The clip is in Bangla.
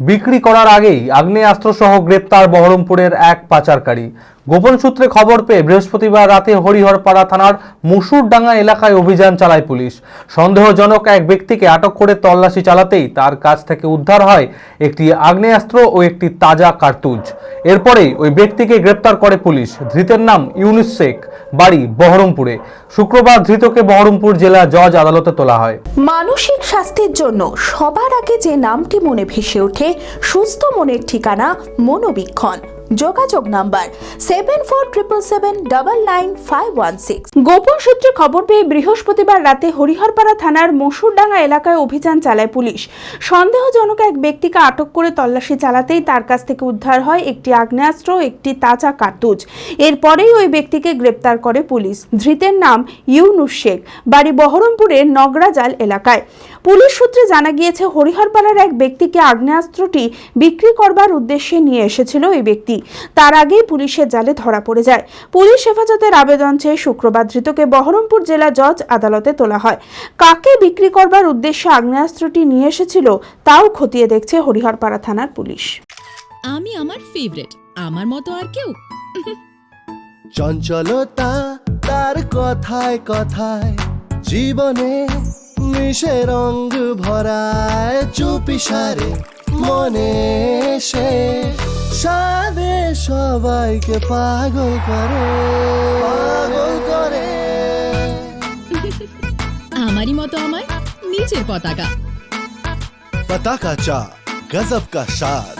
বিক্রি করার আগেই আগ্নেয়াস্ত্রসহ গ্রেপ্তার বহরমপুরের এক পাচারকারী। গোপন সূত্রে খবর পেয়ে বৃহস্পতিবার রাতে হরিহরপাড়া থানার মুসুরডাঙ্গা এলাকায় অভিযান চালায় পুলিশ। সন্দেহজনক এক ব্যক্তিকে আটক করে তল্লাশি চালাতেই তার কাছ থেকে উদ্ধার হয় একটি আগ্নেয়াস্ত্র ও একটি তাজা কার্তুজ। এরপরেই ওই ব্যক্তিকে গ্রেপ্তার করে পুলিশ। ধৃতের নাম ইউনুস শেখ, বাড়ি বহরমপুরে। শুক্রবার ধৃতকে বহরমপুর জেলা জজ আদালতে তোলা হয়। মানসিক স্বাস্থ্যের জন্য সবার আগে যে নামটি মনে ভেসে ওঠে, সুস্থ মনের ঠিকানা মনোবীক্ষণ। যোগাযোগ number seven four triple seven double nine five one six গোপন সূত্রে খবর পেয়ে বৃহস্পতিবার রাতে হরিহরপাড়া থানার মসুরডাঙ্গা এলাকায় অভিযান চালায় পুলিশ। সন্দেহজনক এক ব্যক্তিকে আটক করে তল্লাশি চালাতেই তার কাছ থেকে উদ্ধার হয় একটি আগ্নেয়াস্ত্র, একটি তাজা কার্তুজ। এরপরেই ওই ব্যক্তিকে গ্রেপ্তার করে পুলিশ। ধৃতের নাম ইউনুস শেখ, বাড়ি বহরমপুরের নগরাজাল এলাকায়। পুলিশ সূত্রে জানা গিয়েছে, হরিহরপাড়ার এক ব্যক্তিকে আগ্নেয়াস্ত্রটি বিক্রি করবার উদ্দেশ্যে নিয়ে এসেছিল ওই ব্যক্তি। তার আগেই পুলিশের জালে ধরা পড়ে যায়। পুলিশ হেফাজতের আবেদন চেয়ে শুক্রবার ধৃতকে বহরমপুর জেলা জজ আদালতে তোলা হয়। কাকে বিক্রি করবার উদ্দেশ্যে আগ্নেয়াস্ত্রটি নিয়ে এসেছিল তাও খতিয়ে দেখছে হরিহরপাড়া থানার পুলিশ। আমি আমার ফেভারিট আমার মতো আর কেউ? চঞ্চলতা তার কথায় কথায় জীবনে মিশে রঙ ভরায় চুপি সারে মনে সে। সাদে সবাইকে পাগল করে। আমারই মতো আমার নিজের পতাকা। পতাকা চা গজব কা স্বাদ